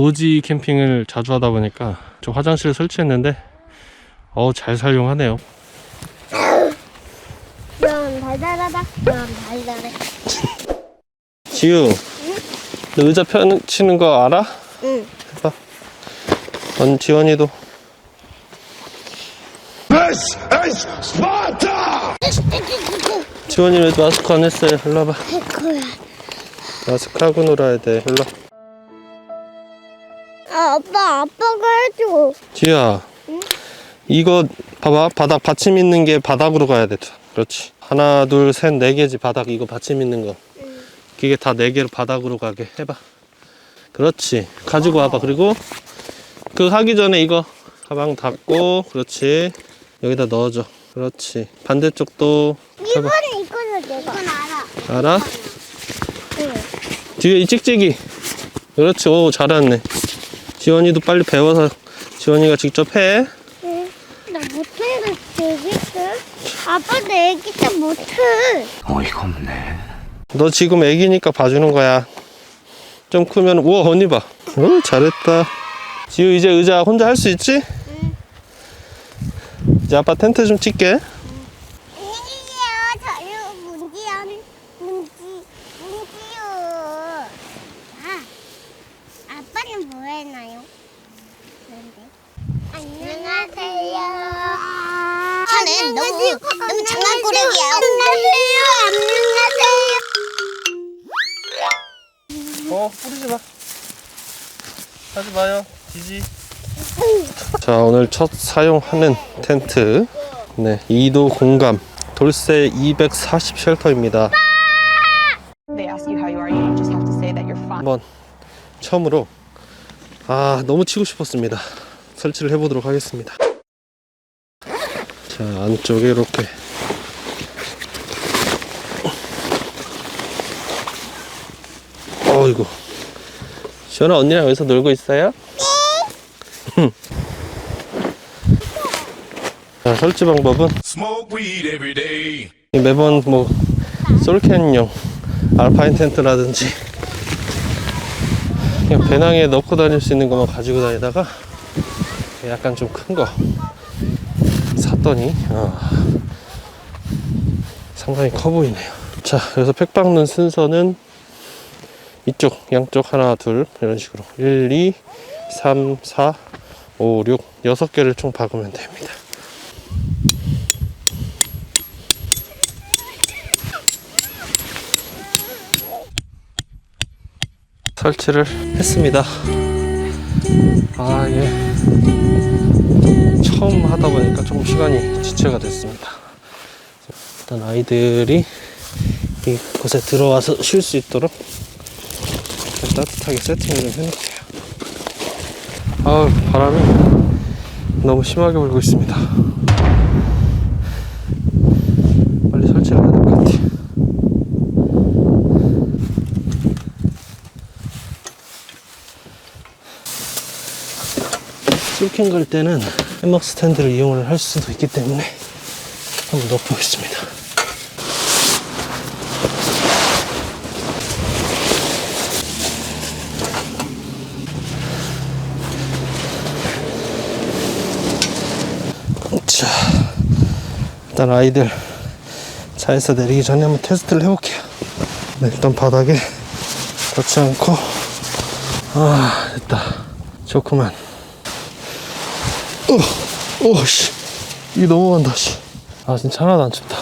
노지 캠핑을 자주 하다 보니까 저 화장실을 설치했는데 어우 잘 사용하네요 넌 달달하다. 넌 달달해. 지우 너 의자 펴치는 거 알아? 응. 해봐 넌 지원이도 This is Sparta! 지원이 왜 마스크 안 했어요? 일로 와봐 거야. 마스크 하고 놀아야 돼 일로 아, 아빠, 아빠가 해줘. 지우야 이거 봐봐. 바닥 받침 있는 게 바닥으로 가야 돼. 그렇지. 하나 둘 셋 네 개지 바닥. 이거 받침 있는 거. 이게 다 네 개로 바닥으로 가게. 해봐. 그렇지. 가지고 와봐. 그리고 그 하기 전에 이거 가방 닫고 그렇지. 여기다 넣어줘. 그렇지. 반대쪽도 이번에 이거는 내가. 이건 알아. 알아? 응. 뒤에 이 찍찍이. 그렇지. 오 잘했네 지원이도 빨리 배워서 지원이가 직접 해 응. 나 못해, 되겠어? 아빠 내 애기 때 못해. 어이가 없네. 너 지금 애기니까 봐주는 거야 좀 크면 우와 언니 봐 어, 잘했다 지우 이제 의자 혼자 할 수 있지? 이제 아빠 텐트 좀 칠게 자 오늘 첫 사용하는 텐트. 네 2도 공감. 돌쇠 240 쉘터입니다. 한번 처음으로 아 너무 치고 싶었습니다. 설치를 해보도록 하겠습니다. 자 안쪽에 이렇게. 어이구. 시원아 언니랑 여기서 놀고 있어요? 네 자, 설치 방법은. 매번 뭐 솔캔용 알파인 텐트라든지 그냥 배낭에 넣고 다닐 수 있는 것만 가지고 다니다가 약간 좀 큰 거 샀더니 어, 상당히 커 보이네요. 자 그래서 팩 박는 순서는 이쪽 양쪽 하나 둘 이런 식으로. 1 2 3 4 5 6 6개를 총 박으면 됩니다 설치를 했습니다. 아, 예. 처음 하다 보니까 조금 시간이 지체가 됐습니다. 일단 아이들이 이곳에 들어와서 쉴 수 있도록 따뜻하게 세팅을 좀 해놓을게요. 아우, 바람이 너무 심하게 불고 있습니다. 빨리 설치를 해야 될 것 같아요. 쇼킹 갈 때는 해먹 스탠드를 이용을 할 수도 있기 때문에 한번 넣어보겠습니다. 자, 일단 아이들 차에서 내리기 전에 한번 테스트를 해볼게요. 네, 일단 바닥에 닿지 않고 아 됐다 좋구만 어, 오, 씨. 이게 넘어간다, 씨. 아, 진짜 하나도 안 춥다.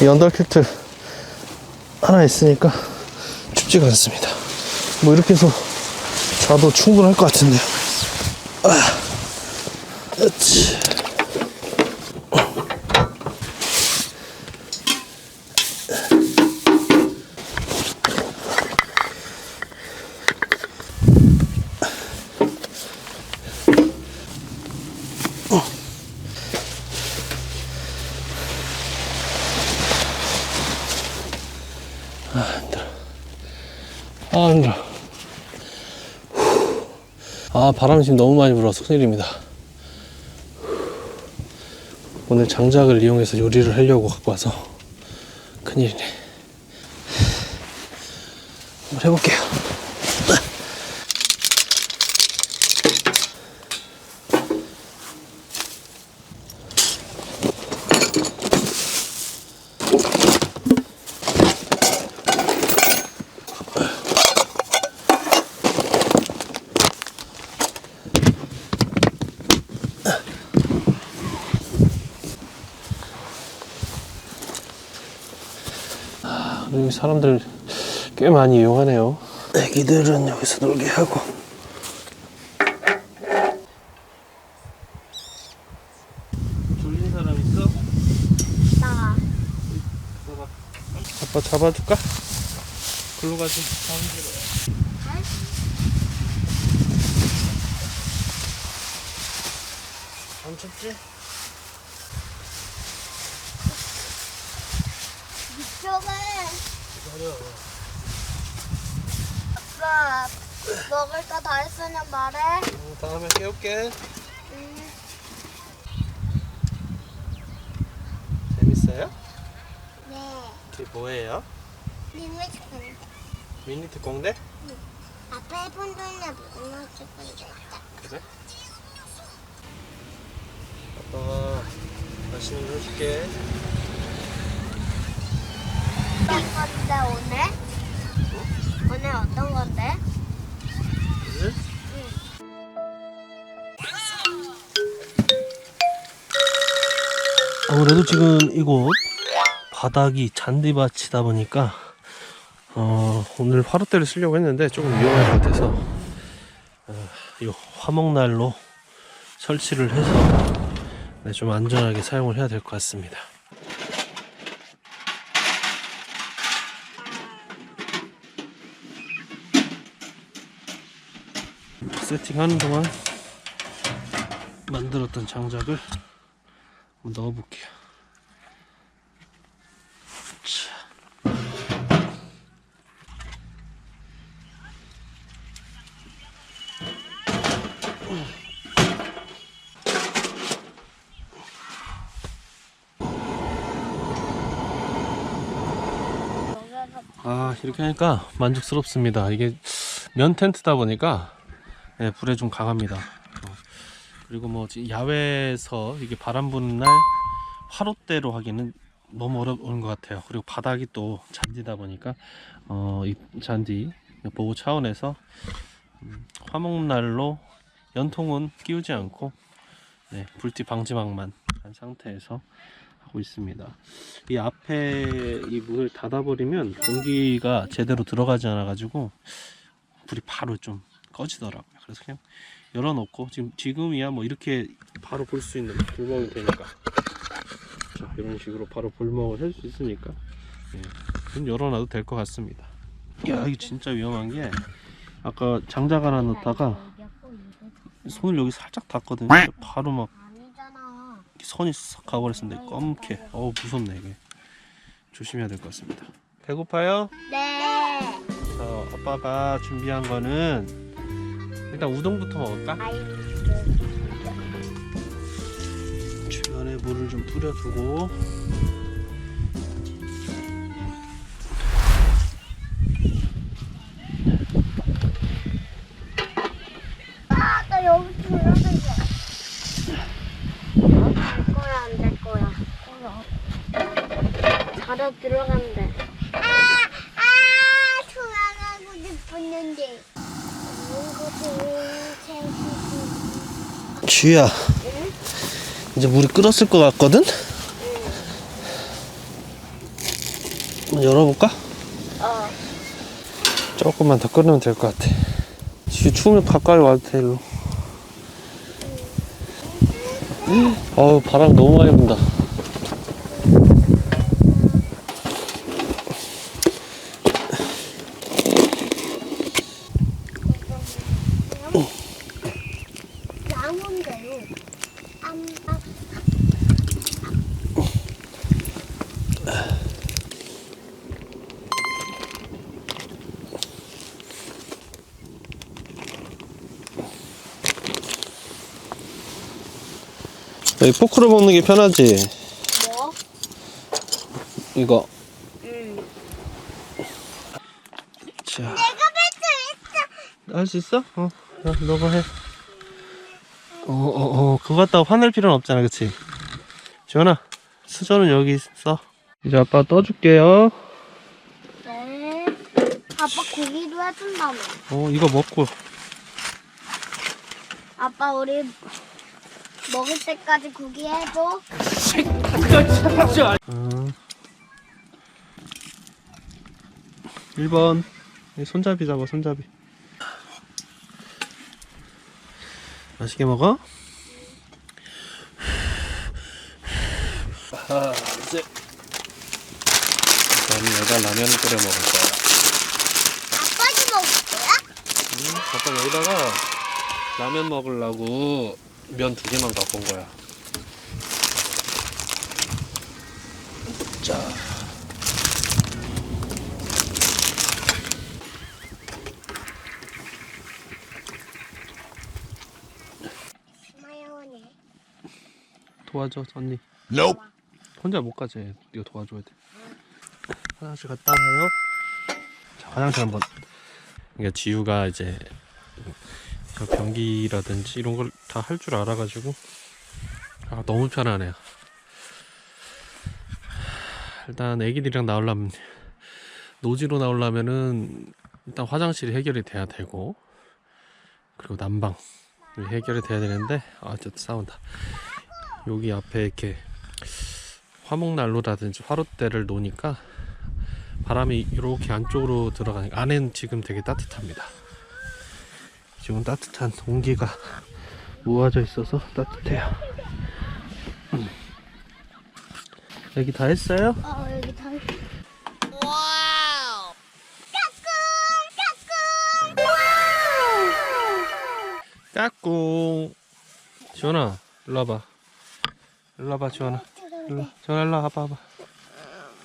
이 언더킬트 하나 있으니까 춥지가 않습니다. 뭐 이렇게 해서 자도 충분할 것 같은데요. 아. 아, 힘들어. 후. 아, 바람이 지금 너무 많이 불어서 큰일입니다. 후. 오늘 장작을 이용해서 요리를 하려고 갖고 와서 큰일이네. 한번 해볼게요. 사람들 꽤 많이 이용하네요. 애기들은 여기서 놀게 하고. 졸린 사람 있어? 나. 아빠 잡아줄까? 글로 가지. 안 춥지? 이쪽에. 아빠, 먹을 거 다 했으면 말해. 어, 다음에 깨울게. 응. 재밌어요? 네. 그게 뭐예요? 님을 건데. 미니 특공대? 아빠 해본 돈에 무너질 건데 있다. 그래? 아빠가 맛있는 거 해줄게. 어떤 건데 오늘? 오늘 어떤 건데? 오늘? 아무래도 지금 이곳 바닥이 잔디밭이다 보니까 어, 오늘 화롯대를 쓰려고 했는데 조금 위험할 것 같아서 어, 이 화목난로 설치를 해서 네, 좀 안전하게 사용을 해야 될 것 같습니다. 세팅하는 동안 만들었던 장작을 한번 넣어 볼게요. 자. 아 이렇게 하니까 만족스럽습니다. 이게 면 텐트다 보니까 예, 불에 좀 강합니다. 어, 그리고 뭐 지- 야외에서 이게 바람 부는 날 화롯대로 하기는 너무 어려운 것 같아요. 그리고 바닥이 또 잔디다 보니까 어, 이 잔디 보호 차원에서 음, 화목난로 연통은 끼우지 않고 네, 불티 방지막만 한 상태에서 하고 있습니다. 이 앞에 이 문을 닫아버리면 공기가 제대로 들어가지 않아가지고 불이 바로 좀 꺼지더라고요. 그래서 그냥 열어놓고 지금 지금이야 뭐 이렇게 바로 볼 수 있는 불멍이 되니까 자 이런 식으로 바로 불멍을 할 수 있으니까 예, 좀 열어놔도 될 것 같습니다. 야 이게 진짜 위험한 게 아까 장작 하나 넣다가 손을 여기 살짝 닿거든요. 바로 막. 선이 싹 가버렸는데 검게 어우 무섭네 이게 조심해야 될 것 같습니다. 배고파요? 네. 자, 아빠가 준비한 거는 일단 우동부터 먹을까? 주변에 물을 좀 뿌려두고 아, 나 여기 들어가야 될 거야, 안 될 거야. 자러 들어가면 돼. 아, 아, 들어가고 싶었는데. 주야 이제 물이 끓었을 것 같거든? 열어볼까? 어. 조금만 더 끓으면 될 것 같아 지금 추우면 가까이 와도 돼 일로 어우 바람 너무 많이 분다 안, 아, 여기 포크로 먹는 게 편하지? 뭐? 이거. 응. 자, 내가 할 수 있어? 어, 야, 너가 해. 어, 어, 어, 그거 갖다가 화낼 필요는 없잖아, 그치? 지원아, 수저는 여기 있어. 이제 아빠 떠줄게요. 네. 아빠 고기도 해준다며. 어, 이거 먹고. 아빠 우리 먹을 때까지 고기 해줘. 어. 1번. 손잡이 잡아, 손잡이. 맛있게 먹어? 하나, 셋. 저는 여기다 라면을 끓여 먹을 거야. 아빠도 먹을 거야? 아빠 여기다가 라면 먹으려고 면 두 개만 갖고 온 거야. 도와줘 언니. Nope. 혼자 못 가지. 이거 도와줘야 돼. 화장실 갔다 와요. 자 화장실 한번. 그러니까 지우가 이제 저 변기라든지 이런 걸 다 할 줄 알아가지고. 아 너무 편하네요. 일단 애기들이랑 나오려면 노지로 나오려면은 일단 화장실이 해결이 돼야 되고 그리고 난방. 해결이 돼야 되는데 아저 싸운다 여기 앞에 이렇게 화목난로라든지 화롯대를 놓으니까 바람이 이렇게 안쪽으로 들어가니까 안엔 지금 되게 따뜻합니다. 지금 따뜻한 공기가 모아져 있어서 따뜻해요. 음. 여기 다 했어요? 어 여기 다. 와우. 까꿍 까꿍. 와우. 까꿍. 지원아, 일로 와봐. 일로 와봐, 지원아. 일로, 지원아, 일로 와봐, 와봐.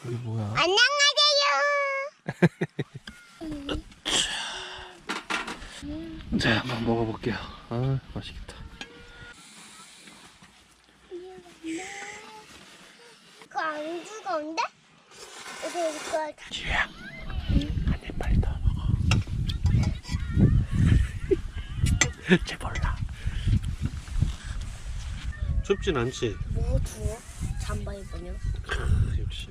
이게 뭐야? 안녕하세요. 자, 한번 먹어볼게요. 아, 맛있겠다. 그거 안 죽었는데? 이거 이거 다. 지우야, 한입 빨리 더 먹어. 쟤 몰라. 춥진 않지? 뭐 주워? 잠바 입으냐? 역시.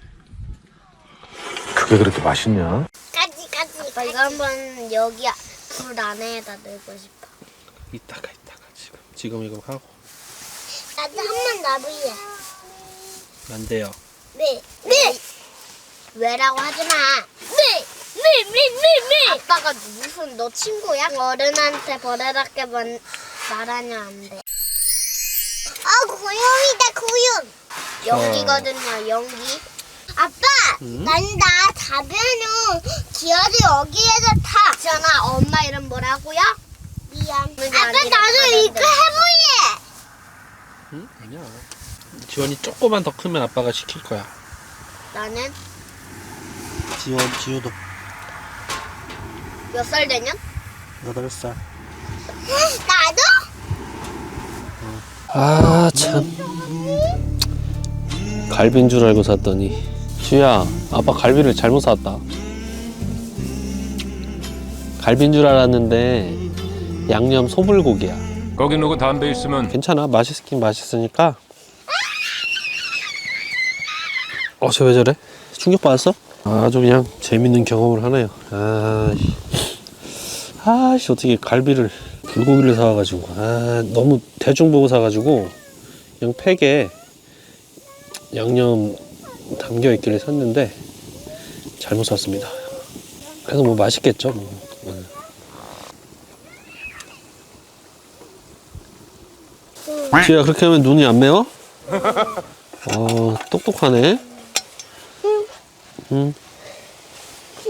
그게 그렇게 맛있냐? 까지 까지. 아빠 이거 한번 여기 불 안에다 넣고 싶어. 이따가, 이따가. 지금. 지금 이거 하고. 나도 한번 놔보예. 안 돼요. 네. 네. 왜라고 하지 마. 네. 네, 네, 네, 네. 아빠가 무슨 너 친구야? 어른한테 말, 말하냐 안 돼. 아, 고용이다, 고용. 연기거든요, 연기. 아빠, 난나 자변은 기어도 여기에서 타. 전아, 엄마 이름 뭐라고요? 미안. 아빠, 나도 이거 해보예. 응? 아니야. 지원이 조금만 더 크면 아빠가 시킬 거야. 나는 지원, 지우도 몇 살 되냐? 8살. 아, 참. 갈비인 줄 알고 샀더니. 지우야, 아빠 갈비를 잘못 샀다. 갈비인 줄 알았는데, 양념 소불고기야. 거기 누구 담배 있으면 괜찮아. 맛있긴 맛있으니까. 어, 쟤 왜 저래? 충격받았어? 아주 그냥 재밌는 경험을 하네요. 아, 씨. 아, 씨, 어떻게 갈비를, 불고기를 사와가지고. 아, 너무 대충 보고 사가지고, 그냥 팩에 양념 담겨 있길래 샀는데, 잘못 샀습니다. 그래서 뭐 맛있겠죠, 뭐. 음. 지야 그렇게 하면 눈이 안 매워? 어 똑똑하네. 응.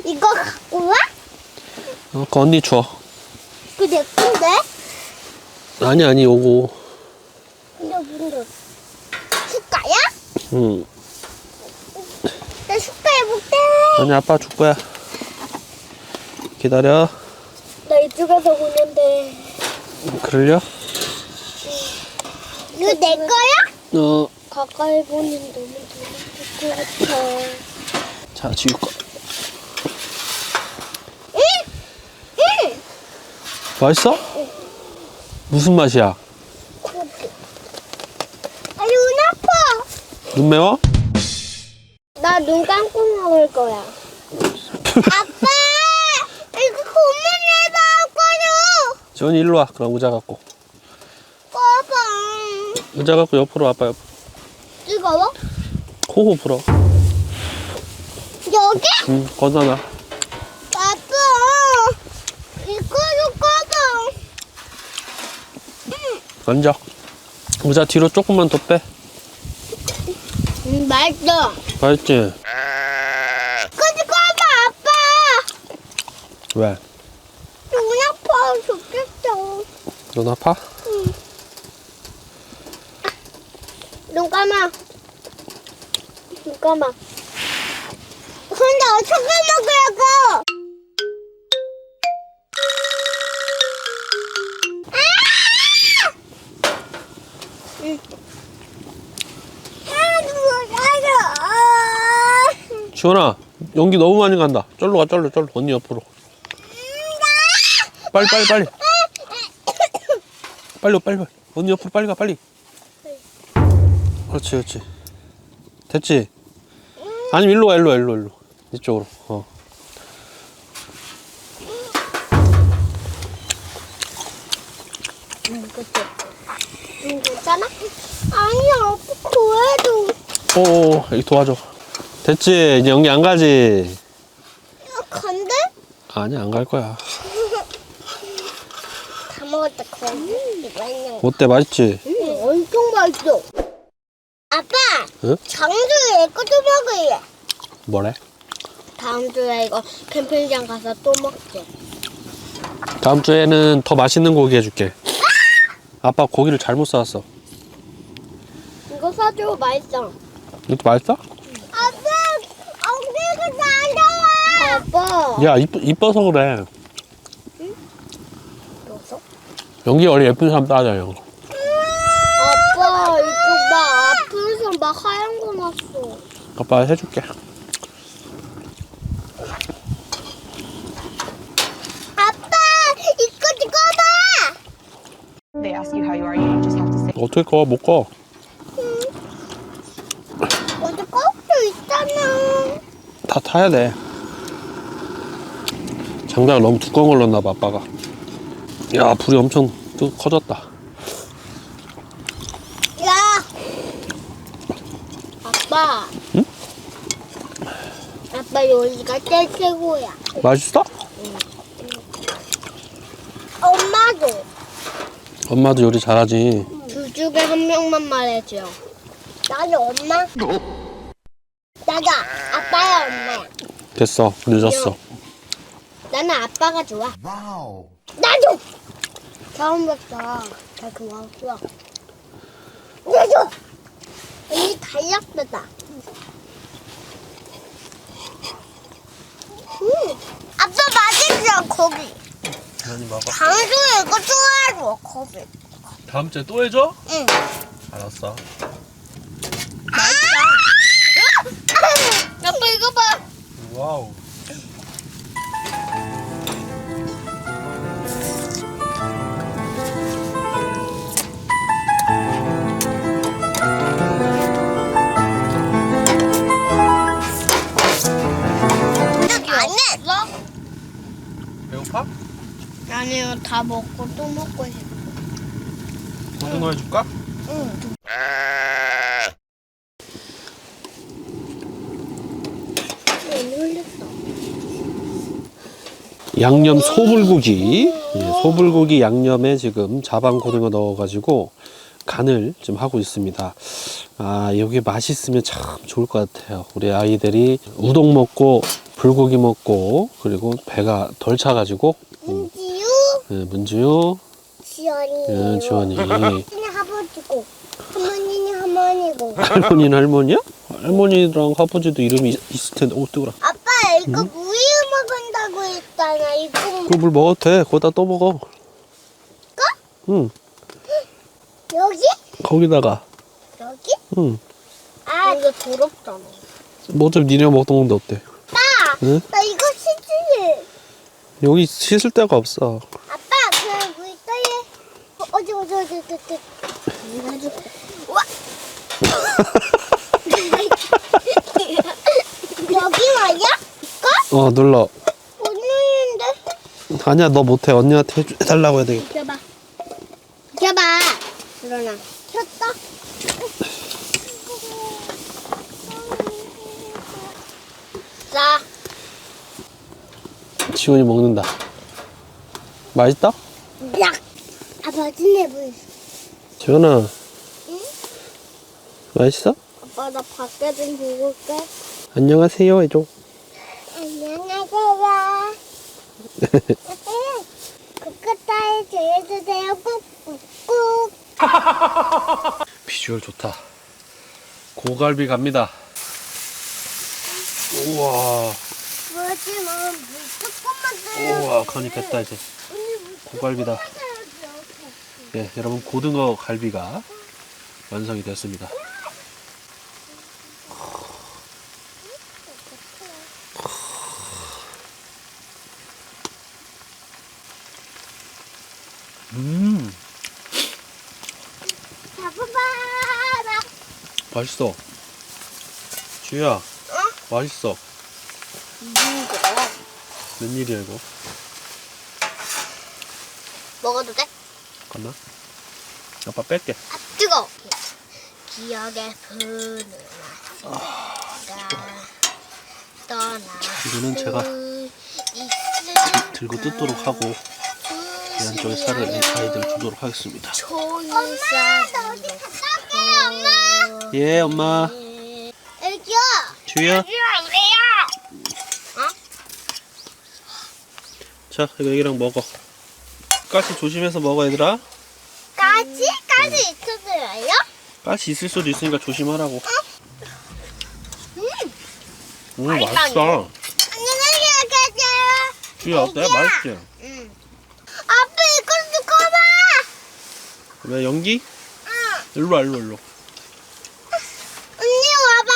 이거 갖고 와? 어, 그 언니 줘. 그내? 아니 아니 요거. 근데 근데 숟가야? 응. 나 숟가 해볼게. 아니 아빠 줄 거야. 기다려. 나 이쪽에서 보는데. 그럴려? 이거 내 거야? 어, 가까이 보니 너무 재밌을 것 같아. 자? 응! 응! 맛있어? 무슨 맛이야? 아, 눈 아파! 눈 매워? 나 눈 감고 먹을 거야. 아빠! 이거 고문해 나왔거든! 지원이 일로 와. 그럼 의자 갖고. 꺼봐. 의자 갖고 옆으로 와봐. 옆. 뜨거워? 코호 불어. 여기? 응, 건너나. 아빠! 이거도 꺼봐. 앉아. 의자 뒤로 조금만 더 빼. 음, 맛있어. 맛있지? 이거도 꺼봐, 아빠! 왜? 눈 아파 죽겠어. 눈 아파? 눈 감아. 눈 감아. 근데 어떻게 먹으라고? 지원아, 연기 너무 많이 간다. 쩔로 가, 쩔로, 쩔로. 언니 옆으로. 빨리, 빨리, 빨리. 빨리, 빨리, 빨리. 언니 옆으로 빨리 가, 빨리. 그렇지, 그렇지. 됐지? 아니면 일로 와, 일로 와, 일로, 일로. 이쪽으로. 어. 괜찮아? 아니야, 아빠 그래도. 오, 여기 도와줘. 됐지? 이제 연기 안 가지? 야, 간대? 아니, 안 갈 거야. 다때 그런 이거 거. 어때? 맛있지? 응, 엄청 맛있어. 아빠, 응? 장주에 이것도 먹을래. 뭐래? 다음 주에 이거 캠핑장 가서 또 먹지. 다음 주에는 더 맛있는 고기 해줄게. 아빠 고기를 잘못 사왔어. 이거 사줘 맛있어. 이것도 맛있어? 아빠, 엉덩이가 안 나와. 아빠. 야, 이쁘, 이뻐서 그래. 여기서? 연기 원래 예쁜 사람 따잖아요. 아빠, 이거 막 앞에서 막 하얀 거 났어. 아빠 해줄게. 아빠, 이거 찍어봐. They ask you how you are, you just have to say. 어떻게 꺼? 못 꺼. 어디 껍질 있잖아. 다 타야 돼. 장작을 너무 두꺼운 걸 넣었나 봐, 아빠가. 야, 불이 엄청 또 커졌다. 야. 아빠. 응? 아빠 여기가 제일 최고야. 맛있어? 엄마도 엄마도 요리 잘하지. 둘 중에 한 명만 말해줘. 나는 엄마. 나도 아빠야 엄마. 됐어. 늦었어. 나는 아빠가 좋아. 나도. 처음부터 다 고마웠어. 나도. 언니 달력도다. 음. 아빠 맛있어 거기. 많이 먹어. 장소에 이거 좋아해줘 거기. 다음 주에 또 해줘? 응. 알았어. 아빠 이거 봐. 와우. 안 해. 배고파? 아니요 다 먹고 또 먹고 싶어. 고등어 해줄까? 응. 안 흘렸어. 양념 소불고기. 예, 소불고기 양념에 지금 자방 고등어 넣어가지고 간을 좀 하고 있습니다. 아, 여기 맛있으면 참 좋을 것 같아요. 우리 아이들이 우동 먹고 불고기 먹고 그리고 배가 덜 차가지고 음, 은지유, 예, 문지유, 지연이. 예, 지원이. 할머니는 아버지고, 할머니는 할머니고. 할머니는 할머니야? 할머니랑 아버지도 이름이 있- 있을 텐데, 오, 뜨거라. 아빠 이거 우유 먹은다고 했잖아. 이거 그물 먹어도 돼. 거기다 또 먹어. 까? 응, 여기? 거기다가. 여기? 응. 아 이거 더럽잖아. 뭐 어차피 니네가 먹던 건데 어때? 아빠, 응? 나 이거 씻지. 여기 씻을 데가 없어. 아빠, 그 물떠에 어, 어디 어디 어디 어디 어디. 와. 여기 와야? 이거? 어 눌러. 아니야 너 못해. 언니한테 해주- 해달라고 해야 되겠다. 비켜봐. 비켜봐. 일어나. 켰다. 자, 지훈이 먹는다. 맛있다? 야. 아, 맛있네 보이. 지훈아. 맛있어? 아빠 나 밖에 좀 보고 올게. 안녕하세요 해줘. 안녕하세요. 쿠쿠타에 제해주세요. 꾹꾹꾹. 비주얼 좋다. 고갈비 갑니다. 우와. 뭐지, 뭐, 물 조금만 우와 간이 됐다 이제. 고갈비다. 예, 여러분 고등어 갈비가 완성이 됐습니다. 음, 잡아봐라. 맛있어. 주야, 맛있어. 웬일이야 이거? 먹어도 돼? 갔나? 아빠 뺄게. 아, 뜨거. 기억의 푸는 맛이가 떠나. 이거는 제가 들고 뜯도록 하고 이 안쪽에 살을 이 아이들 주도록 하겠습니다. 엄마, 나 어디 갔다 올게, 엄마. 예, 엄마. 애기야. 주야. 자, 이거 애기랑 먹어. 가시 조심해서 먹어, 얘들아. 까지? 까지 있어줘요? 가시 있을 수도 있으니까 조심하라고. 음. 음, 가자. 주야, 어때? 맛있지? 응. 아빠 이걸 좀 꺼봐. 왜 연기? 응. 일로 와, 일로, 일로. 언니 와봐.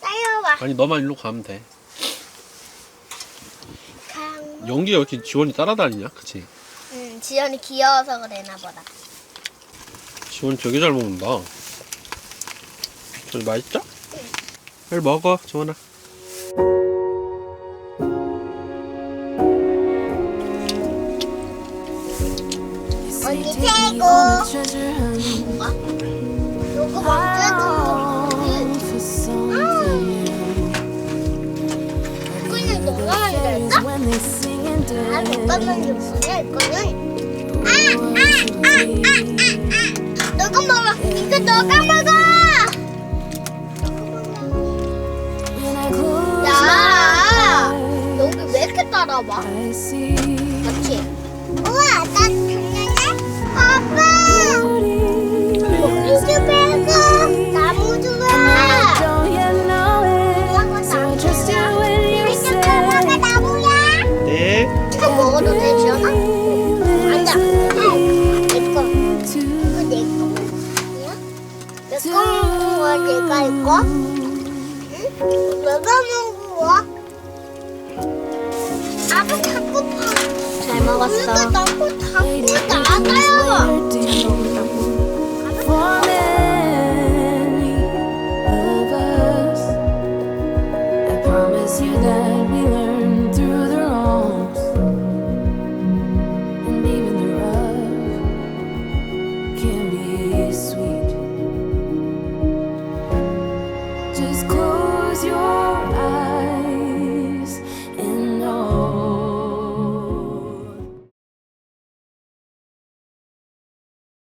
따라와봐. 아니, 너만 일로 가면 돼. 강. 연기가 왜 이렇게 지원이 따라다니냐? 그치? 응, 지연이 귀여워서 그래나 보다. 지원이 되게 잘 먹는다. 저 맛있죠? 빨리 먹어, 지원아. 언니 최고. 요거 이거는 만들까? 아? 이거는. 아, 아, 아, 아, 아, 아. 너가 먹어. 이거 너가 먹어. 야, 여기 왜 이렇게 따라와? 응? 내가 먹은 거야? 아빠 자꾸 봐. 잘 먹었어. 이거 자꾸 자꾸.